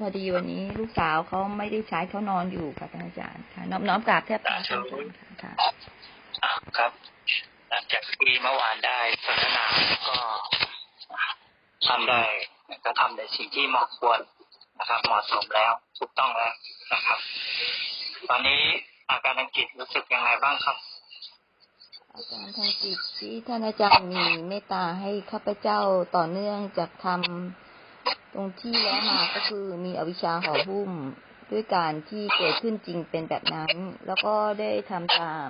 พอดีวันนี้ลูกสาวเขาไม่ได้ใช้เขานอนอยู่ค่ะท่านอาจารย์ค่ะน้อมน้อมกราบแทบเท้าท่านอาจารย์ค่ะค่ะอ่าครับ หลังจากที่เมื่อวานได้สนทนาก็ทำได้ก็ทำในสิ่งที่เหมาะควรนะครับ เหมาะสมแล้วถูกต้องแล้วนะครับ ตอนนี้อาการทางจิตรู้สึกยังไงบ้างครับ อาจารย์ทางจิตที่ท่านอาจารย์มีเมตตาให้ข้าพเจ้าต่อเนื่องจากทำ ตรงที่แล้วมาก็คือมีอวิชชาห่อหุ้มด้วยการที่เกิดขึ้นจริงเป็นแบบนั้น แล้วก็ได้ทำตาม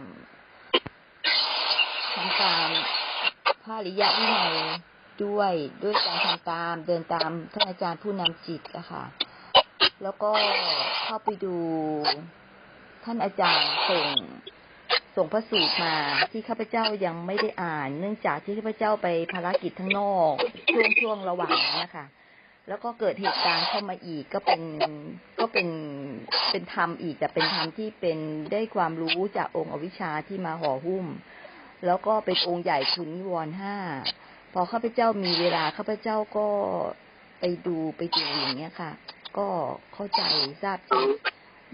ทำตามพระริยวินัยด้วยด้วยการทำตามเดินตามท่านอาจารย์ผู้นำจิตอะค่ะ แล้วก็เข้าไปดูท่านอาจารย์ส่งส่งพระสูตรมาที่ข้าพเจ้ายังไม่ได้อ่าน เนื่องจากที่ข้าพเจ้าไปภารกิจทั้งนอก ช่วงช่วงระหว่างนั้นนะคะ แล้วก็เกิดเหตุการณ์เข้ามาอีกก็เป็นก็เป็นเป็นธรรมอีกแต่เป็นธรรมที่เป็นได้ความรู้จากองค์อวิชชาที่มาห่อหุ้ม แล้วก็เป็นองค์ใหญ่คือนิวรณ์ห้าพอข้าพเจ้ามีเวลาข้าพเจ้าก็ไปดูไปดูอย่างเงี้ยค่ะ ก็เข้าใจทราบ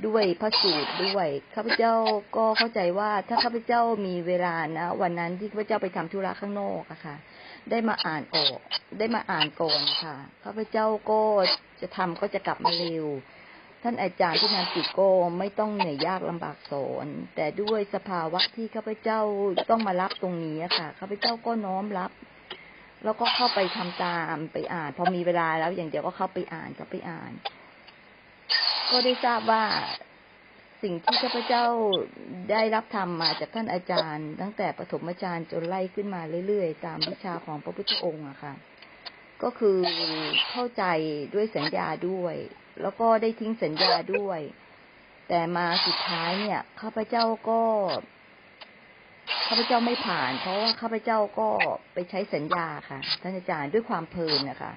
ด้วยพระสูตรด้วยข้าพเจ้าก็เข้าใจว่าถ้าข้าพเจ้ามีเวลานะวันนั้นที่ข้าพเจ้าไปทำธุระข้างนอกอะค่ะ ได้มาอ่านออก ได้มาอ่านก่อนค่ะข้าพเจ้าก็จะทำก็จะกลับมาเร็ว ท่านอาจารย์ที่นำจิตโกไม่ต้องเหนื่อยยากลำบากสอนแต่ด้วยสภาวะที่ข้าพเจ้าต้องมารับตรงนี้ค่ะข้าพเจ้าก็น้อมรับ แล้วก็เข้าไปทำตามไปอ่าน พอมีเวลาแล้วอย่างเดียวก็เข้าไปอ่านก็ไปอ่าน ก็ได้ทราบว่า สิ่งที่ข้าพเจ้าได้รับทำมมาจากท่านอาจารย์ ตั้งแต่ปฐมอาจารย์จนไล่ขึ้นมาเรื่อยๆ ตามวิชาของพระพุทธองค์อะค่ะ ก็คือเข้าใจด้วยสัญญาด้วย แล้วก็ได้ทิ้งสัญญาด้วย แต่มาสุดท้ายเนี่ยข้าพเจ้าก็ข้าพเจ้าไม่ผ่าน เพราะว่าข้าพเจ้าก็ไปใช้สัญญาค่ะ ท่านอาจารย์ด้วยความเพลินนะคะ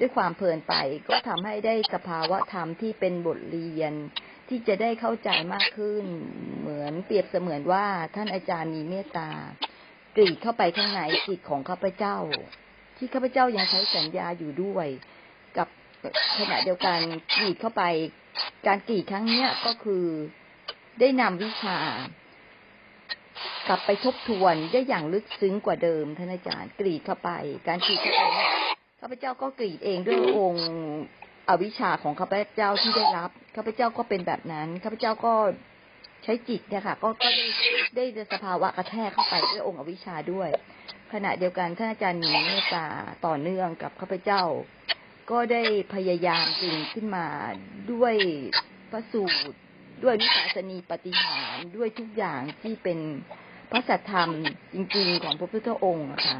ด้วยความเพลินไปก็ทำให้ได้สภาวะธรรมที่เป็นบทเรียน ที่จะได้เข้าใจมากขึ้น เหมือนเปรียบเสมือนว่าท่านอาจารย์มีเมตตากรีดเข้าไปข้างในจิตของข้าพเจ้า ที่ข้าพเจ้ายังใช้สัญญาอยู่ด้วย กับขณะเดียวกันกรีดเข้าไป การกรีดครั้งเนี้ยก็คือได้นำวิชากลับไปทบทวนได้อย่างลึกซึ้งกว่าเดิมท่านอาจารย์กรีดเข้าไป การกรีดเข้าไปข้าพเจ้าก็กรีดเองด้วยองค์ อวิชชาของข้าพเจ้าที่ได้รับข้าพเจ้าก็เป็นแบบนั้นข้าพเจ้าก็ใช้จิตเนี่ยค่ะ ก็ก็ได้ได้สภาวะกระแทกเข้าไปด้วยองค์อวิชชาด้วย ขณะเดียวกันท่านอาจารย์มีเมตตาต่อเนื่องกับข้าพเจ้า ก็ได้พยายามจึงขึ้นมาด้วยพระสูตรด้วยวิสาสนีปฏิหารด้วยทุกอย่างที่เป็นพระสัทธรรมจริง ๆ ของพระพุทธองค์อะค่ะ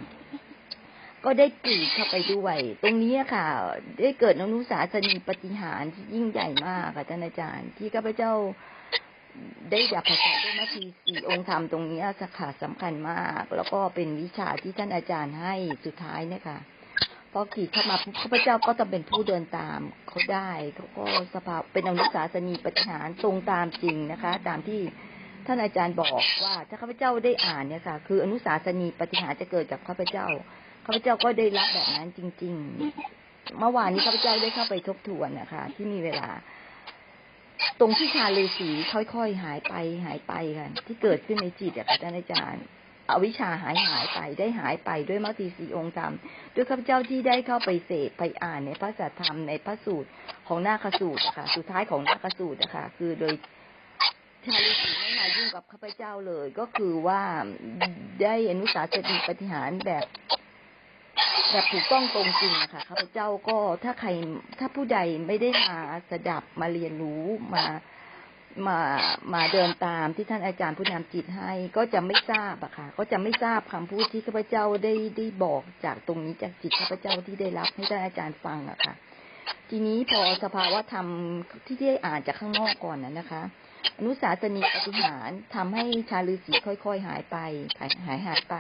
ก็ได้กรีดเข้าไปด้วย ตรงนี้ค่ะ ได้เกิดอนุสาสนีปฏิหารย์ที่ยิ่งใหญ่มากค่ะท่านอาจารย์ ที่ข้าพเจ้าได้ดับภาษาด้วยนาทีสี่องค์ธรรมตรงนี้สักขาสำคัญมาก แล้วก็เป็นวิชาที่ท่านอาจารย์ให้สุดท้ายเนี่ยค่ะพอกรีดเข้ามาข้าพเจ้าก็จะเป็นผู้เดินตามเขาได้เขาก็สภาพเป็นอนุสาสนีปฏิหารตรงตามจริงนะคะ ตามที่ท่านอาจารย์บอกว่า ถ้าข้าพเจ้าได้อ่านเนี่ยค่ะ คืออนุสาสนีปฏิหารจะเกิดกับข้าพเจ้า ข้าพเจ้าก็ได้รับแบบนั้นจริง ๆ เมื่อวานนี้ข้าพเจ้าได้เข้าไปทบทวนนะคะ ที่มีเวลา ตรงที่ชาเลสีค่อยๆหายไปหายไปค่ะที่เกิดขึ้นในจิตอะค่ะท่านอาจารย์อวิชชาหายหายไปได้หายไปด้วยมัตติสีองค์ธรรมด้วยข้าพเจ้าที่ได้เข้าไปเสพไปอ่านในพระสัทธรรมในพระสูตรของนาคสูตรอะค่ะสุดท้ายของนาคสูตรอะค่ะคือโดยชาลีสีไม่มายุ่งกับข้าพเจ้าเลย ก็คือว่าได้อนุสาสนีปฏิหารแบบ แบบถูกต้องตรงจริงอะคะข้าพเจ้าก็ถ้าใครถ้าผู้ใดไม่ได้มาสดับมาเรียนรู้มามามาเดินตามที่ท่านอาจารย์ผู้นำจิตให้ ก็จะไม่ทราบอะค่ะ ก็จะไม่ทราบคำพูดที่ข้าพเจ้าได้ได้บอกจากตรงนี้จากจิตข้าพเจ้าที่ได้รับให้ท่านอาจารย์ฟังอะค่ะ ทีนี้พอสภาวะธรรมที่ได้อ่านจากข้างนอกก่อนนะนะคะ อนุสาสนีปฏิหารทำให้ชาลือสีค่อย ๆ หายไปหายหายหายไป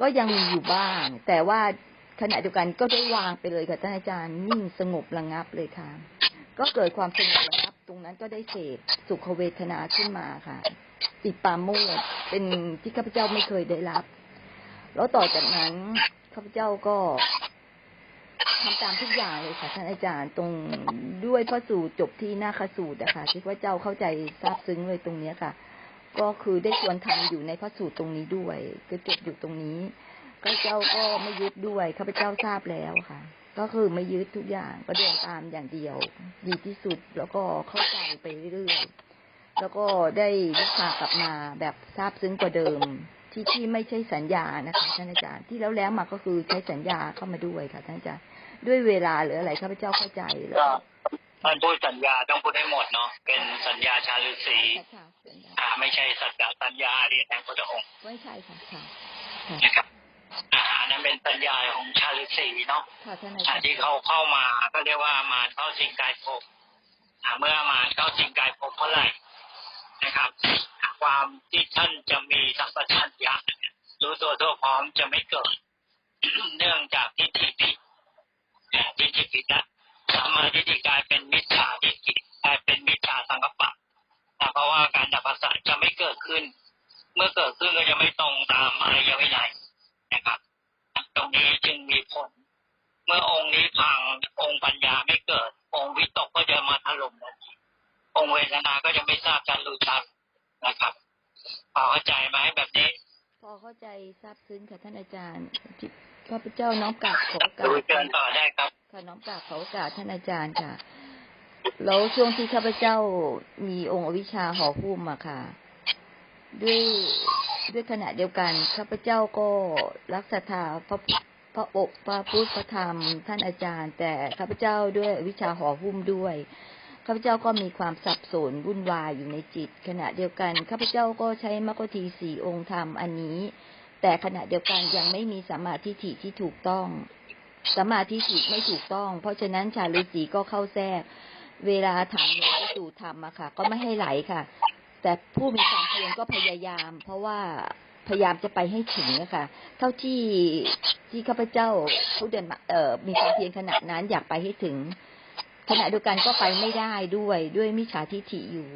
ก็ยังมีอยู่บ้าง แต่ว่าขณะเดียวกันก็ได้วางไปเลยค่ะท่านอาจารย์นิ่งสงบระงับเลยค่ะ ก็เกิดความสงบระงับ ตรงนั้นก็ได้เสพสุขเวทนาขึ้นมาค่ะติดปาโมดเป็นที่ข้าพเจ้าไม่เคยได้รับ แล้วต่อจากนั้นข้าพเจ้าก็ทำตามทุกอย่างเลยค่ะท่านอาจารย์ตรงด้วยพระสูตรจบที่หน้าคสูตรอะคะที่พระเจ้าเข้าใจทราบซึ้งเลยตรงเนี้ยค่ะ ก็คือได้ควรทำอยู่ในพระสูตรตรงนี้ด้วยก็จบอยู่ตรงนี้ข้าพเจ้าก็ไม่ยึดด้วยข้าพเจ้าทราบแล้วค่ะ ก็คือไม่ยึดทุกอย่างก็เดินตามอย่างเดียว ดีที่สุดแล้วก็เข้าใจไปเรื่อยๆแล้วก็ได้วิชากลับมาแบบทราบซึ้งกว่าเดิมที่ที่ไม่ใช่สัญญานะคะท่านอาจารย์ที่แล้วแล้วมาก็คือใช้สัญญาเข้ามาด้วยค่ะท่านอาจารย์ด้วยเวลาหรืออะไรข้าพเจ้าเข้าใจแล้ว ท่านพูดสัญญาต้องพูดให้หมดเนาะเป็นสัญญาชาฤาษีค่ะสัญญาอ่า ไม่ใช่สัจจะสัญญาเรียนแห่งพระองค์ไม่ใช่ค่ะค่ะค่ะนะครับอ่าอันนั้นเป็นสัญญาของชาฤาษีเนาะค่ะท่านอาอ่าจารย์ที่เขาเข้ามาก็เรียกว่ามาเข้าสิงกายภพอ่าเมื่อมาเข้าสิงกายภพเมื่อไหร่นะครับ ความที่ท่านจะมีสัมปชัญญะเนี่ยรู้ตัวทั่วพร้อมจะไม่เกิด เนื่องจากทิฏฐิผิดอ่าทิฏฐิผิดนะ สัมมาทิฏฐิกลายเป็นมิจฉาทิฏฐิกลายเป็นมิจฉาสังกปปะอ่าเพราะว่าการดับภาษาจะไม่เกิดขึ้น เมื่อเกิดขึ้นก็จะไม่ตรงตามอริยวินัยนะครับ ตรงนี้จึงมีผล เมื่อองค์นี้พังองค์ปัญญาไม่เกิด องค์วิตกก็จะมาถล่มทันทีองค์เวทนาก็จะไม่ทราบชันรู้ชัดนะครับพอเข้าใจไหมแบบนี้ พอเข้าใจทราบซึ้งค่ะท่านอาจารย์ที่ข้าพเจ้าน้อมกราบขอโอกาดูสเชิญต่อได้ ขอโอกาสท่านอาจารย์ค่ะ แล้วช่วงที่ข้าพเจ้ามีองค์อวิชาห่อหุ้มอะค่ะ ด้วยด้วยขณะเดียวกันข้าพเจ้าก็รักศรัทธาพระพระอกพระพุทธพระธรรม ท่านอาจารย์ แต่ข้าพเจ้าด้วยวิชาห่อหุ้มด้วยข้าพเจ้าก็มีความสับสนวุ่นวายอยู่ในจิต ขณะเดียวกันข้าพเจ้าก็ใช้มรรคทีสี่องค์ธรรมอันนี้ แต่ขณะเดียวกันยังไม่มีสมาธิที่ถูกต้อง สมาธิฐิไม่ถูกต้อง เพราะฉะนั้นชาลิสีก็เข้าแทรก เวลาถามหลวงพ่อสู่ธรรมอะค่ะ ก็ไม่ให้ไหลค่ะ แต่ผู้มีความเพียรก็พยายาม เพราะว่าพยายามจะไปให้ถึงอะค่ะเท่าที่ที่ข้าพเจ้าผู้เดินมาเอ่อมีความเพียรขนาดนั้นอยากไปให้ถึง ขณะเดียวกันก็ไปไม่ได้ด้วยด้วยมิจฉาทิฐิอยู่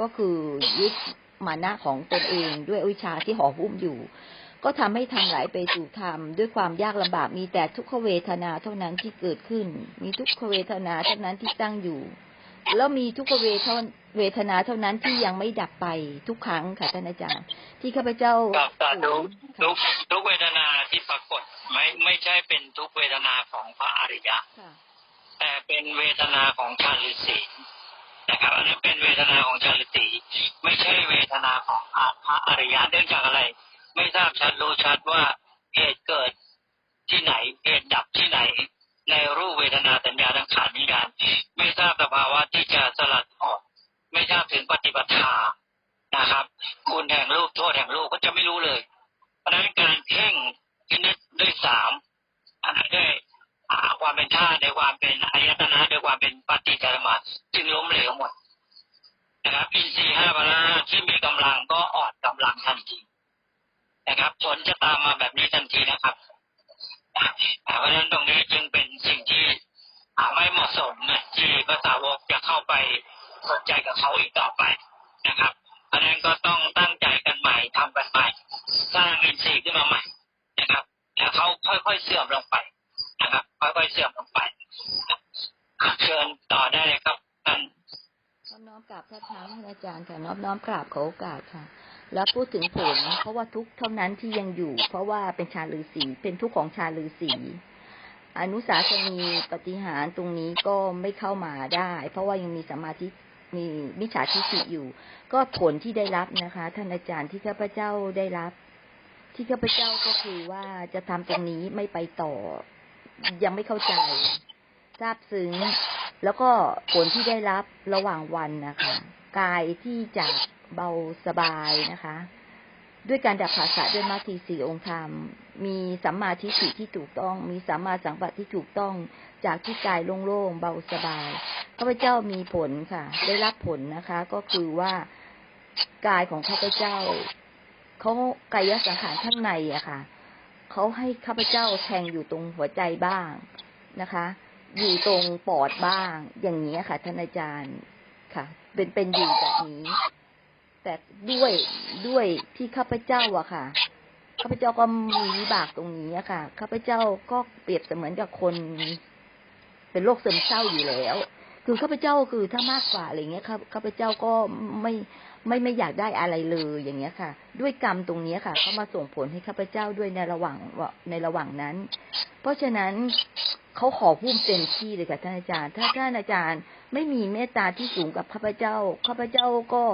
ก็คือยึดมานะของตนเองด้วยวิชาที่ห่อหุ้มอยู่ ก็ทำให้ทำไหลไปสู่ธรรม ด้วยความยากลำบากมีแต่ทุกขเวทนาเท่านั้นที่เกิดขึ้น มีทุกขเวทนาเท่านั้นที่ตั้งอยู่ แล้วมีทุกขเวทเวทนาเท่านั้นที่ยังไม่ดับไปทุกครั้งค่ะท่านอาจารย์ ที่ข้าพเจ้าครับแต่ทุกค่ะทุกทุกเวทนาที่ปรากฏไม่ไม่ใช่เป็นทุกเวทนาของพระอริยะค่ะแต่เป็นเวทนาของชาลิสีนะครับอันนั้นเป็นเวทนาของชาลิสีไม่ใช่เวทนาของพระอริยะเนื่องจากอะไร ไม่ทราบชัดรู้ชัดว่าเหตุเกิดที่ไหนเหตุดับที่ไหนในรูปเวทนาสัญ ค่อยๆเสื่อมลงไปนะครับ ค่อยๆเสื่อมลงไปเชิญต่อได้เลยครับท่านน้อมน้อมกราบท่านท่านอาจารย์ค่ะน้อมน้อมกราบขอโอกาสค่ะ แล้วพูดถึงผลเพราะว่าทุกเท่านั้นที่ยังอยู่ เพราะว่าเป็นชาลือสีเป็นทุกข์ของชาลือสีอนุสาสนีปฏิหารตรงนี้ก็ไม่เข้ามาได้ เพราะว่ายังมีสมาธิมีมิจฉาทิฏฐิอยู่ ก็ผลที่ได้รับนะคะ ท่านอาจารย์ที่ข้าพเจ้าได้รับ ที่ข้าพเจ้าก็คือว่าจะทำตรงนี้ไม่ไปต่อ ยังไม่เข้าใจทราบซึ้งแล้วก็ผลที่ได้รับระหว่างวันนะคะกายที่จะเบาสบายนะคะ ด้วยการดับภาษาด้วยมาทีสี่องค์ธรรม มีสัมมาทิฏฐิที่ถูกต้อง มีสัมมาสังกัปที่ถูกต้องจากที่กายโล่งๆเบาสบายข้าพเจ้ามีผลค่ะ ได้รับผลนะคะ ก็คือว่ากายของข้าพเจ้า เขากายสังขารข้างในอะค่ะเขาให้ข้าพเจ้าแทงอยู่ตรงหัวใจบ้างนะคะ อยู่ตรงปอดบ้าง อย่างนี้ค่ะท่านอาจารย์ค่ะ เป็นเป็นอยู่แบบนี้ แต่ด้วยด้วยที่ข้าพเจ้าอะค่ะข้าพเจ้าก็มีวิบากตรงนี้ค่ะข้าพเจ้าก็เปรียบเสมือนกับคน เป็นโรคซึมเศร้าอยู่แล้ว คือข้าพเจ้าคือถ้ามากกว่าอะไรเงี้ยข้าพเจ้าก็ไม่ ไม่ไม่อยากได้อะไรเลยอย่างเงี้ยค่ะ ด้วยกรรมตรงเนี้ยค่ะเขามาส่งผลให้ข้าพเจ้าด้วยในระหว่างในระหว่างนั้น เพราะฉะนั้นเขาขอพุ่มเต็มที่เลยค่ะท่านอาจารย์ ถ้าท่านอาจารย์ไม่มีเมตตาที่สูงกับข้าพเจ้าข้าพเจ้าก็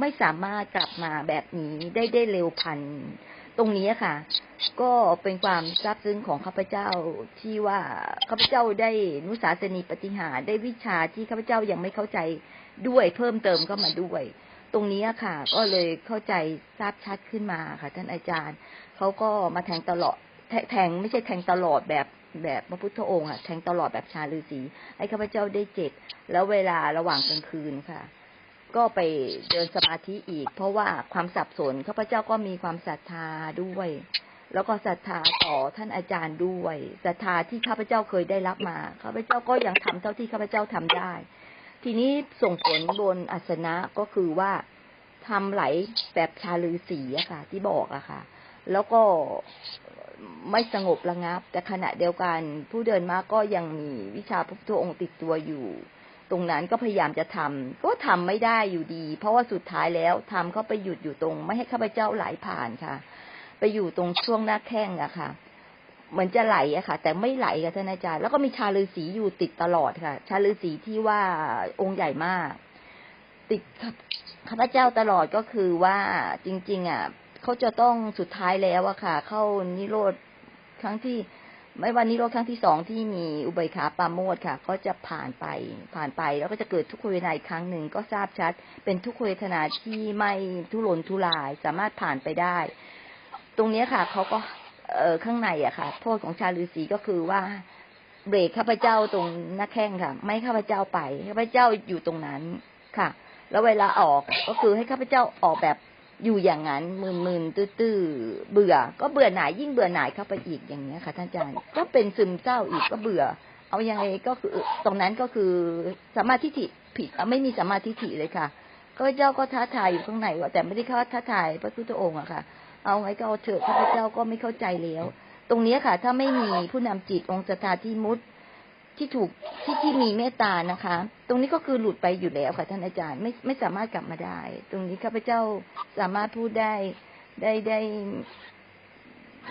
ไม่สามารถกลับมาแบบนี้ได้ได้เร็วพันตรงนี้ค่ะ ก็เป็นความซาบซึ้งของข้าพเจ้าที่ว่าข้าพเจ้าได้นุสาสนีปฏิหารได้วิชาที่ข้าพเจ้ายังไม่เข้าใจด้วยเพิ่มเติมก็มาด้วย ตรงนี้ค่ะ ก็เลยเข้าใจทราบชัดขึ้นมาค่ะ ท่านอาจารย์เขาก็มาแทงตลอดแทแทงไม่ใช่แทงตลอดแบบแบบพระพุทธองค์อะแทงตลอดแบบชาลือสีให้ข้าพเจ้าได้เจ็ดแล้วเวลาระหว่างกลางคืนค่ะ ก็ไปเดินสมาธิอีก เพราะว่าความสับสนข้าพเจ้าก็มีความศรัทธาด้วย แล้วก็ศรัทธาต่อท่านอาจารย์ด้วยศรัทธาที่ข้าพเจ้าเคยได้รับมาข้าพเจ้าก็ยังทำเท่าที่ข้าพเจ้าทำได้ ทีนี้ส่งผลบนอัสนะก็คือว่าทำไหลแบบชาลือสีอะค่ะ ที่บอกอะค่ะ แล้วก็ไม่สงบระงับ แต่ขณะเดียวกัน ผู้เดินมาก็ยังมีวิชาพระพุทธองค์ติดตัวอยู่ ตรงนั้นก็พยายามจะทำก็ทำไม่ได้อยู่ดี เพราะว่าสุดท้ายแล้วทำเขาไปหยุดอยู่ตรง ไม่ให้ข้าพเจ้าไหลผ่านค่ะ ไปอยู่ตรงช่วงหน้าแข้งอะค่ะ เหมือนจะไหลอะค่ะ แต่ไม่ไหลค่ะท่านอาจารย์ แล้วก็มีชาลือสีอยู่ติดตลอดค่ะ ชาลือสีที่ว่าองค์ใหญ่มาก ติดข้าพเจ้าตลอดก็คือว่าจริง ๆ อะเขาจะต้องสุดท้ายแล้วอะค่ะ เข้านิโรธครั้งที่ ไม่วันนิโรธครั้งที่สองที่มีอุเบกขาปาโมดค่ะ ก็จะผ่านไปผ่านไป แล้วก็จะเกิดทุกขเวทนาอีกครั้งหนึ่งก็ทราบชัด เป็นทุกขเวทนาที่ไม่ทุรนทุรายสามารถผ่านไปได้ ตรงนี้ค่ะเขาก็ เออข้างในอะค่ะ โทษของชาลือสีก็คือว่า เบรกข้าพเจ้าตรงหน้าแข้งค่ะ ไม่ข้าพเจ้าไปข้าพเจ้าอยู่ตรงนั้นค่ะ แล้วเวลาออกก็คือให้ข้าพเจ้าออกแบบอยู่อย่างนั้นมึนๆตื้อๆเบื่อ ก็เบื่อหน่ายยิ่งเบื่อหน่ายเข้าไปอีกอย่างเนี้ยค่ะ ท่านอาจารย์ก็เป็นซึมเศร้าอีกก็เบื่อ เอายังไงก็คือตรงนั้นก็คือสมาธิิผิดไม่มีสมาธิิเลยค่ะก็เจ้าก็ท้าทายอยู่ข้างในว่าแต่ไม่ได้เข้าท้าทายพระพุทธองค์อะค่ะ เอาไงก็เอาเถอะข้าพเจ้าก็ไม่เข้าใจแล้ว ตรงนี้ค่ะ ถ้าไม่มีผู้นำจิตองค์สตาที่มุดที่ถูกที่ที่มีเมตตานะคะ ตรงนี้ก็คือหลุดไปอยู่แล้วค่ะท่านอาจารย์ไม่ไม่สามารถกลับมาได้ ตรงนี้ข้าพเจ้าสามารถพูดได้ได้ได้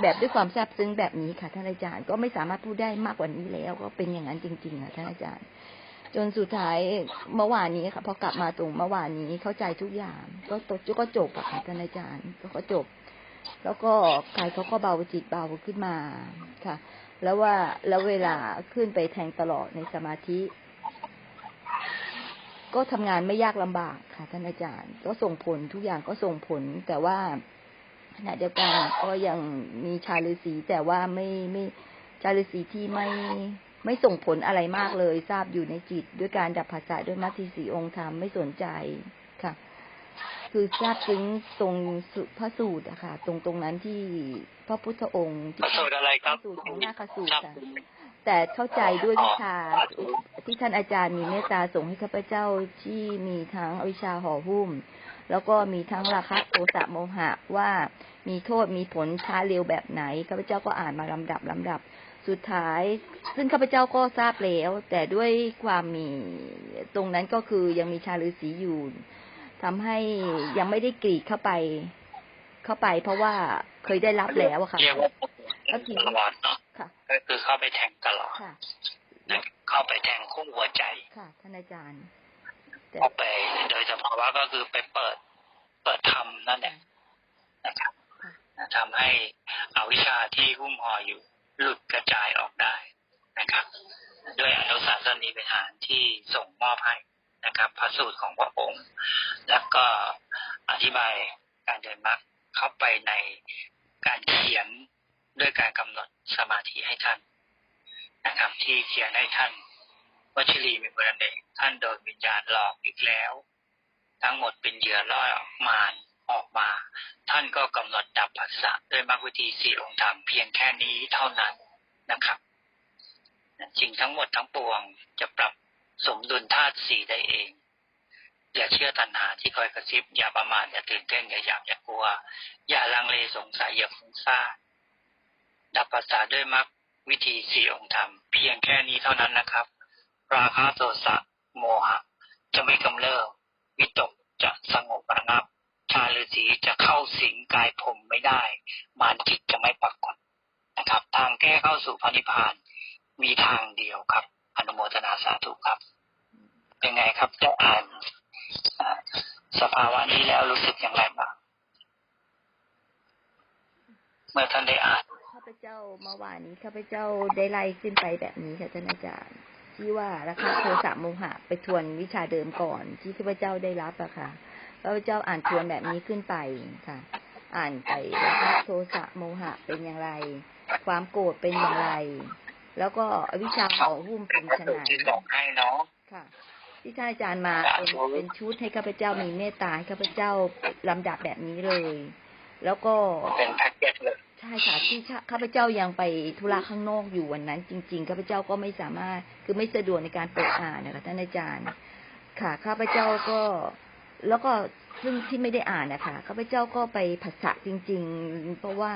แบบด้วยความซาบซึ้งแบบนี้ค่ะท่านอาจารย์ก็ไม่สามารถพูดได้มากกว่านี้แล้ว ก็เป็นอย่างนั้นจริง ๆ ค่ะท่านอาจารย์ จนสุดท้ายเมื่อวานนี้ค่ะพอกลับมาตรงเมื่อวานนี้เข้าใจทุกอย่าง ก็ตก็จบอะค่ะท่านอาจารย์ก็จบ แล้วก็กายเขาก็เบาจิตเบาขึ้นมาค่ะ แล้วว่าแล้วเวลาขึ้นไปแทงตลอดในสมาธิ ก็ทำงานไม่ยากลำบากค่ะท่านอาจารย์ ก็ส่งผลทุกอย่างก็ส่งผล แต่ว่าขณะเดียวกันก็ยังมีชาฤาษีแต่ว่าไม่ไม่ชาฤาษีที่ไม่ไม่ส่งผลอะไรมากเลย ทราบอยู่ในจิต ด้วยการดับภาษาด้วยมัทธิสีองค์ธรรมไม่สนใจค่ะ คือทราบซึ้งตรงพระสูตรอะค่ะ ตรงตรงนั้นที่พระพุทธองค์พระสูตรอะไรครับสูตรของนาคสูตรค่ะแต่เข้าใจด้วยวิชาที่ท่านอาจารย์มีเมตตาส่งให้ข้าพเจ้าที่มีทั้งอวิชชาห่อหุ้ม แล้วก็มีทั้งราคะโทสะโมหะว่ามีโทษมีผลช้าเร็วแบบไหนข้าพเจ้าก็อ่านมาลำดับลำดับ สุดท้าย ซึ่งข้าพเจ้าก็ทราบแล้ว แต่ด้วยความมีตรงนั้นก็คือยังมีชาลือสีอยู่ ทำให้ยังไม่ได้กรีดเข้าไป เข้าไป เพราะว่าเคยได้รับแล้วอะค่ะเรียกว่าแล้วทีตลอดเนาะค่ะก็คือเข้าไปแทงตลอดค่ะเข้าไปแทงคู่หัวใจ ค่ะท่านอาจารย์เข้าไปโดยเฉพาะว่าก็คือไปเปิด เปิดธรรมนั่นแหละนะครับทำให้อวิชชาที่หุ้มห่ออยู่หลุดกระจายออกได้นะครับ ด้วยอนุสาสนีเป็นฐานที่ส่งมอบให้ ครับพระสูตรของพระองค์ แล้วก็อธิบายการเดินมรรคเข้าไปในการเขียนด้วยการกำหนดสมาธิให้ท่านนะครับที่เขียนให้ท่านวชิรีมีบุรเดชท่านโดนวิญญาณหลอกอีกแล้ว ทั้งหมดเป็นเหยื่อล่อมารออกมา ท่านก็กำหนดดับภัสสะด้วยมรรควิธีสี่องค์ธรรมเพียงแค่นี้เท่านั้นนะครับสิ่งทั้งหมดทั้งปวงจะปรับ สมดุลธาตุสี่ได้เอง อย่าเชื่อตัณหาที่คอยกระซิบ อย่าประมาทอย่าตื่นเต้นอย่าหยาบอย่ากลัว อย่าลังเลสงสัยอย่าฟุ้งซ่านดับภาษาด้วยมรรควิธีสี่องค์ธรรม เพียงแค่นี้เท่านั้นนะครับ ราคะโทสะโมหะ จะไม่กำเริบวิตกจะสงบระงับ ชาฤาษีจะเข้าสิงกายผมไม่ได้ มารจิตจะไม่ปรากฏนะครับ ทางแก้เข้าสู่พระนิพพานมีทางเดียวครับ อนุโมทนาสาธุครับ เป็นไงครับได้อ่านอ่าสภาวะนี้แล้วรู้สึกอย่างไรบ้างเมื่อท่านได้อ่านข้าพเจ้าเมื่อวานนี้ข้าพเจ้าได้ไล่ขึ้นไปแบบนี้ค่ะท่านอาจารย์ ที่ว่าราคาโทสะโมหะไปทวนวิชาเดิมก่อน ที่ข้าพเจ้าได้รับอะค่ะข้าพเจ้าอ่านทวนแบบนี้ขึ้นไปค่ะ อ่านไปราคาโทสะโมหะเป็นอย่างไร ความโกรธเป็นอย่างไร แล้วก็อวิชชาห่อหุ้มเป็นชนไหนที่บอกให้เนาะค่ะ ที่ท่านอาจารย์มาเป็นเป็นชุดให้ข้าพเจ้ามีเมตตาให้ข้าพเจ้าลำดับแบบนี้เลย แล้วก็เป็นแพ็กเกจเลยใช่ค่ะที่ข้าพเจ้ายังไปธุระข้างนอกอยู่วันนั้น จริง ๆข้าพเจ้าก็ไม่สามารถคือไม่สะดวกในการเปิดอ่านนะคะท่านอาจารย์ ค่ะข้าพเจ้าก็แล้วก็ซึ่งที่ไม่ได้อ่านนะคะข้าพเจ้าก็ไปผัสสะจริง ๆ เพราะว่า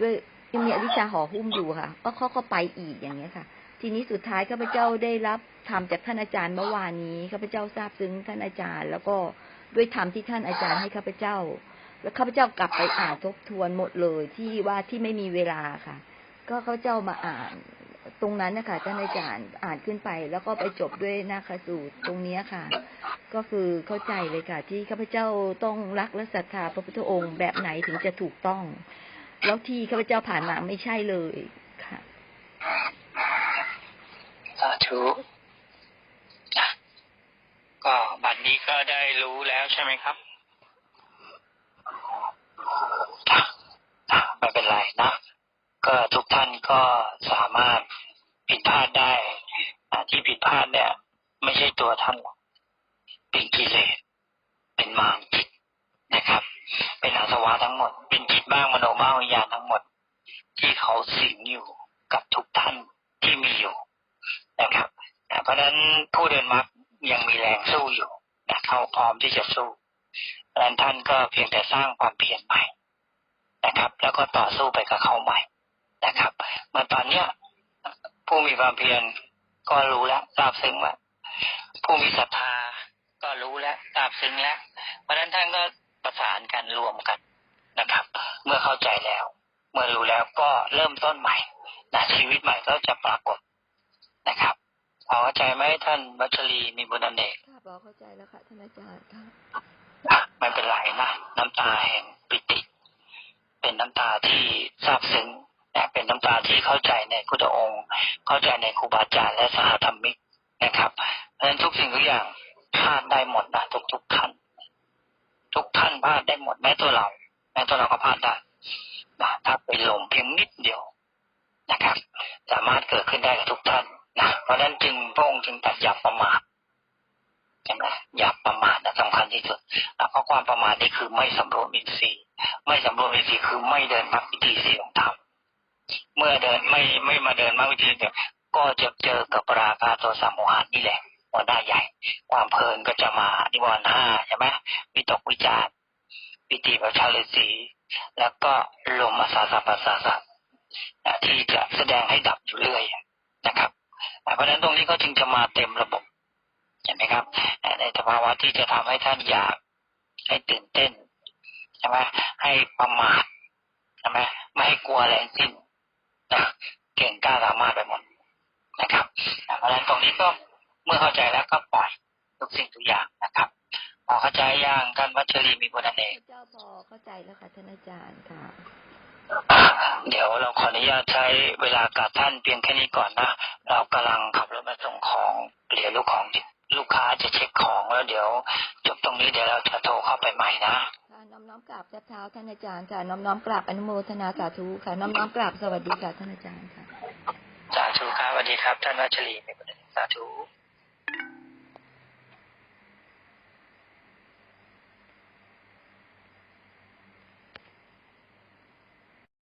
ด้วยยังมีอวิชชาห่อหุ้มอยู่ค่ะ ก็เขาก็ไปอีกอย่างเงี้ยค่ะ ทีนี้สุดท้ายข้าพเจ้าได้รับธรรมจากท่านอาจารย์เมื่อวานนี้ข้าพเจ้าทราบซึ้งท่านอาจารย์ แล้วก็ด้วยธรรมที่ท่านอาจารย์ให้ข้าพเจ้า แล้วข้าพเจ้ากลับไปอ่านทบทวนหมดเลยที่ว่าที่ไม่มีเวลาค่ะ ก็ข้าพเจ้ามาอ่านตรงนั้นนะคะท่านอาจารย์อ่านขึ้นไป แล้วก็ไปจบด้วยนาคสูตรตรงนี้ค่ะ ก็คือเข้าใจเลยค่ะ ที่ข้าพเจ้าต้องรักและศรัทธาพระพุทธองค์แบบไหนถึงจะถูกต้อง แล้วที่ข้าพเจ้าผ่านมาไม่ใช่เลยค่ะาธุนะก็บัดนี้ก็ได้รู้แล้วใช่ไหมครับไม่เป็นไรนะ ก็ทุกท่านก็สามารถผิดพลาดได้ที่ผิดพลาดเนี่ย ไม่ใช่ตัวท่านเป็นกิเลสเป็นมารจิตนะครับ เป็นอาสวะทั้งหมด เป็นจิตบ้างมโนบ้างวิญญาณทั้งหมด ที่เขาสิงอยู่กับทุกท่านที่มีอยู่ นะครับนะ เพราะนั้นผู้เดินมรรคยังมีแรงสู้อยู่นะเขาพร้อมที่จะสู้เพราะฉะนั้นท่านก็เพียงแต่สร้างความเพียรใหม่นะครับ แล้วก็ต่อสู้ไปกับเขาใหม่นะครับเมื่อตอนเนี้ยผู้มีความเพียรก็รู้แล้วทราบซึ้งว่าผู้มีศรัทธาก็รู้แล้วทราบซึ้งแล้ว เพราะฉะนั้นท่านก็ประสานกันรวมกันนะครับ เมื่อเข้าใจแล้ว เมื่อรู้แล้วก็เริ่มต้นใหม่นะชีวิตใหม่ก็จะปรากฏนะครับ พอเข้าใจไหมท่านวัชรีมีบุญอเนกค่ะพอเข้าใจแล้วค่ะท่านอาจารย์ค่ะอะไม่เป็นไรนะน้ำตาแห่งปิติ เป็นน้ำตาที่ซาบซึ้งนะเป็นน้ำตาที่เข้าใจในพุทธองค์ เข้าใจในครูบาอาจารย์และสหธรรมิกนะครับเพราะฉะนั้นทุกสิ่งทุกอย่างพลาดได้หมดนะทุกทุกๆท่านทุกท่านพลาดได้หมดแม้ตัวเราแม้ตัวเราก็พลาดได้นะถ้าไปหลงเพียงนิดเดียวนะครับ สามารถเกิดขึ้นได้กับทุกท่าน นะเพราะนั้นจึงพระองค์จึงตัดอย่าประมาทใช่ไหมอย่าประมาทนะสำคัญที่สุดนะเพราะความประมาทนี่คือไม่สำรวมอินทรีย์ ไม่สำรวมอินทรีย์คือไม่เดินมรรควิธีสี่ของธรรมเมื่อเดินไม่ไม่มาเดินมรรควิธีเนี่ยก็จะเจอกับราคะโทสะโมหะนี่แหละหัวหน้าใหญ่ ความเพลินก็จะมานิวรณ์ห้าใช่ไหมวิตกวิจารปิติประชาลสีแล้วก็ลมอาสาสะปัสสาสะนะที่จะแสดงให้ดับอยู่เรื่อยนะครับ เพราะฉะนั้นตรงนี้ก็จึงจะมาเต็มระบบเห็นไหมครับ ในสภาวะที่จะทำให้ท่านอยากให้ตื่นเต้นใช่ไหมให้ประมาทใช่ไหมไม่ให้กลัวอะไรสิ้นนะเก่งกล้าสามารถไปหมดนะครับ เพราะฉะนั้นตรงนี้ก็เมื่อเข้าใจแล้วก็ปล่อยทุกสิ่งทุกอย่างนะครับพอเข้าใจอย่างท่านวัชรีมีบุญเนกเจ้าพอเข้าใจแล้วค่ะท่านอาจารย์ค่ะ เดี๋ยวเราขออนุญาตใช้เวลากับท่านเพียงแค่นี้ก่อนนะ เรากำลังขับรถมาส่งของเหลือลูกของลูกค้าจะเช็คของแล้วเดี๋ยวจบตรงนี้เดี๋ยวเราจะโทรเข้าไปใหม่นะค่ะน้อมน้อมกราบแทบเท้าท่านอาจารย์ค่ะน้อมน้อมกราบอนุโมทนาสาธุค่ะน้อมน้อมกราบสวัสดีค่ะท่านอาจารย์ค่ะสาธุครับสวัสดีครับ ท่านวัชรีมีบุญสาธุ